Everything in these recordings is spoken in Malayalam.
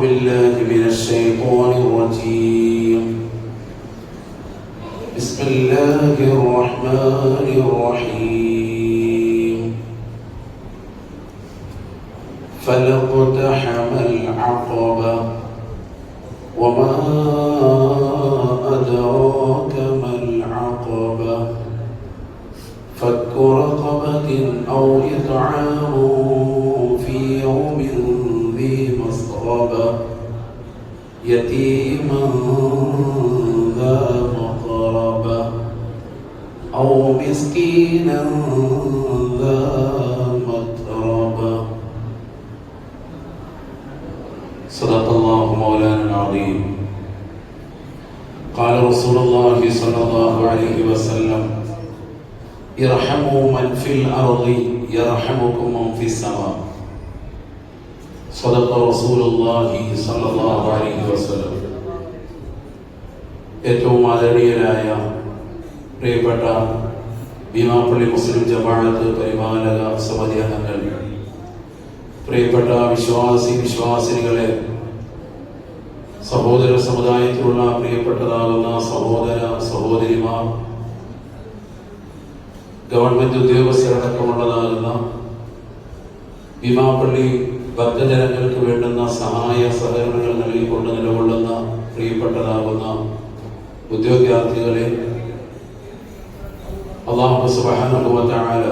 بالله من الشيطان الرجيم. بسم الله الرحمن الرحيم. فلاقتحم العقبة وما أدراك ما العقبة. فك رقبة أو إطعام في يوم ذي مسغبة يتيما ذا مقربة أو مسكينا ذا متربة صدق الله مولانا العظيم. قال رسول الله صلى الله عليه وسلم ارحموا من في الأرض يرحمكم من في السماء. صدق رسول الله صلى الله عليه وسلم ഏറ്റവും ആദരണീയരായ പ്രിയപ്പെട്ട ഭീമാപ്പള്ളി മുസ്ലിം ജമാഅത്ത് പരിപാലക സമിതി അംഗങ്ങൾ പ്രിയപ്പെട്ട വിശ്വാസി വിശ്വാസിനികളെ സഹോദര സമുദായത്തിലുള്ള പ്രിയപ്പെട്ടതാകുന്ന സഹോദര സഹോദരിമാർ ഗവൺമെന്റ് ഉദ്യോഗസ്ഥരടക്കമുള്ളതാകുന്ന ഭീമാപ്പള്ളി ഭക്തജനങ്ങൾക്ക് വേണ്ടുന്ന സഹായ സഹകരണങ്ങൾ നൽകിക്കൊണ്ട് നിലകൊള്ളുന്ന പ്രിയപ്പെട്ടതാകുന്ന ഉദ്യോഗാർത്ഥികളെ അള്ളാഹു സുബാനുഭവത്തായ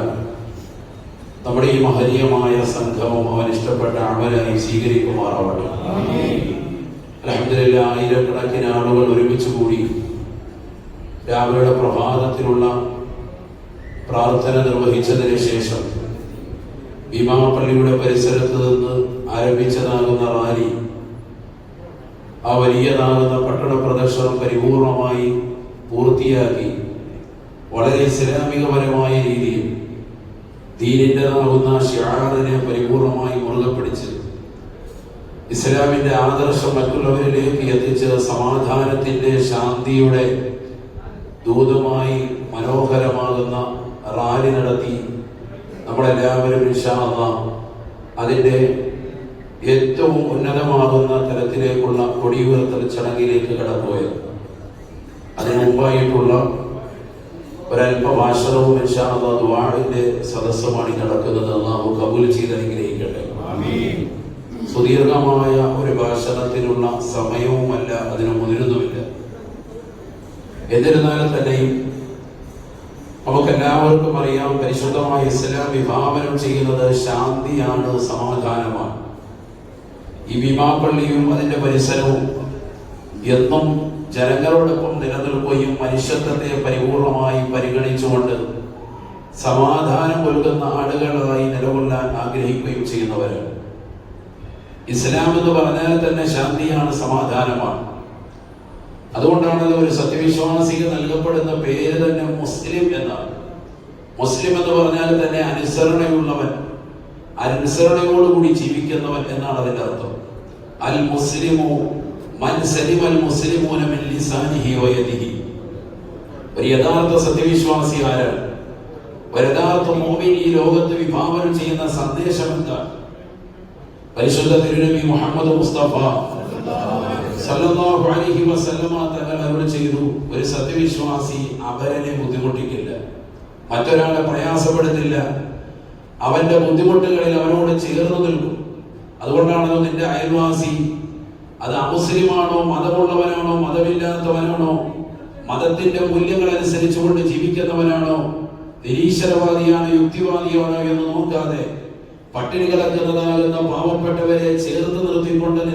നമ്മുടെ ഈ മഹനീയമായ സംഘവും അവൻ ഇഷ്ടപ്പെട്ട അമലായി സ്വീകരിക്കുമാറാവട്ടെ. അലഹമില്ല ആയിരക്കണക്കിന് ആളുകൾ ഒരുമിച്ച് കൂടി രാവിലെ പ്രഭാതത്തിലുള്ള പ്രാർത്ഥന നിർവഹിച്ചതിന് ശേഷം ഭീമാപള്ളിയുടെ പരിസരത്ത് നിന്ന് ആരംഭിച്ചതാകുന്ന റാലി ആ വലിയതാകുന്ന പട്ടണ പ്രദർശനം പരിപൂർണമായി പൂർത്തിയാക്കി വളരെ ഇസ്ലാമികപരമായ രീതിയിൽ ദീനിന്റെതാകുന്ന ഷിയാറിനെ പരിപൂർണമായി മുറുകെ പിടിച്ച് ഇസ്ലാമിന്റെ ആദർശം മറ്റുള്ളവരിലേക്ക് എത്തിച്ച് സമാധാനത്തിന്റെ ശാന്തിയുടെ ദൂതമായി മനോഹരമാകുന്ന റാലി നടത്തി നമ്മളെല്ലാവരും ഇൻഷാല്ല അതിന്റെ ഏറ്റവും ഉന്നതമാകുന്ന തലത്തിലേക്കുള്ള കൊടിയുയർത്തൽ ചടങ്ങിലേക്ക് കടന്നുപോയത് അതിനു മുമ്പായിട്ടുള്ള ഒരല്പം ആശ്രമവും ഇൻഷാല്ല ദ്വാടിന്റെ സദസ്സമാണ് നടക്കുന്നത്. നാം കബൂൽ ചെയ്ത് അനുഗ്രഹിക്കട്ടെ. സുദീർഘമായ ഒരു ഭാഷണത്തിനുള്ള സമയവുമല്ല അതിനു മുതിരുന്നുമില്ല. എന്നിരുന്നാലും തന്നെയും നമുക്ക് എല്ലാവർക്കും അറിയാം പരിശുദ്ധമായ ഇസ്ലാം വിഭാവനം ചെയ്യുന്നത് ശാന്തിയാണ് സമാധാനമാണ്. ഈ ഭീമാപ്പള്ളിയും അതിന്റെ പരിസരവും എന്നും ജനങ്ങളോടൊപ്പം നിലനിൽക്കുകയും മനുഷ്യത്വത്തെ പരിപൂർണമായി പരിഗണിച്ചുകൊണ്ട് സമാധാനം ഒരുക്കുന്ന ആളുകളായി നിലകൊള്ളാൻ ആഗ്രഹിക്കുകയും ചെയ്യുന്നവരാണ്. ഇസ്ലാം എന്ന് പറഞ്ഞാൽ തന്നെ ശാന്തിയാണ് സമാധാനമാണ്. അതുകൊണ്ടാണല്ലോ ഒരു സത്യവിശ്വാസിക്ക് നൽകപ്പെടുന്ന പേര് തന്നെ മുസ്ലിം എന്നാണ്. മുസ്ലിം എന്ന് പറഞ്ഞാൽ തന്നെ അനുസരണയുള്ളവൻ അനുസരണയോടുകൂടി ജീവിക്കുന്നവൻ എന്നാണ് അതിന്റെ അർത്ഥം. അൽ മുസ്ലിമു മൻ സലിം മുസ്ലിമൂന മിൻ ലിസാനിഹി വയദിഹി ഒരു യഥാർത്ഥ സത്യവിശ്വാസി ആരാണ്? ഒരു യഥാർത്ഥ മോമിൻ ഈ ലോകത്ത് വിഭാവനം ചെയ്യുന്ന സന്ദേശം എന്താണ്? പരിശുദ്ധ തിരുനബി മുഹമ്മദ് മുസ്തഫ സല്ലല്ലാഹു അലൈഹി വസല്ലമ തങ്ങൾ ചെയ്തു. ഒരു സത്യവിശ്വാസി ബുദ്ധിമുട്ടിക്കില്ല. മറ്റൊരാളെ പ്രയാസപ്പെടുത്തില്ല അവന്റെ ബുദ്ധിമുട്ടുകളിൽ അവനോട് ചേർന്ന് നിൽക്കും. അതുകൊണ്ടാണല്ലോ നിന്റെ അയൽവാസി അത് അമുസ്ലിമാണോ മതമുള്ളവനാണോ മതമില്ലാത്തവനാണോ മതത്തിന്റെ മൂല്യങ്ങൾ അനുസരിച്ചുകൊണ്ട് ജീവിക്കുന്നവനാണോ നിരീശ്വരവാദിയാണോ യുക്തിവാദിയാണോ എന്ന് നോക്കാതെ പട്ടിണി കിടക്കുന്നതാകുന്ന പാവപ്പെട്ടവരെ ചേർത്ത് നിർത്തിക്കൊണ്ട് നില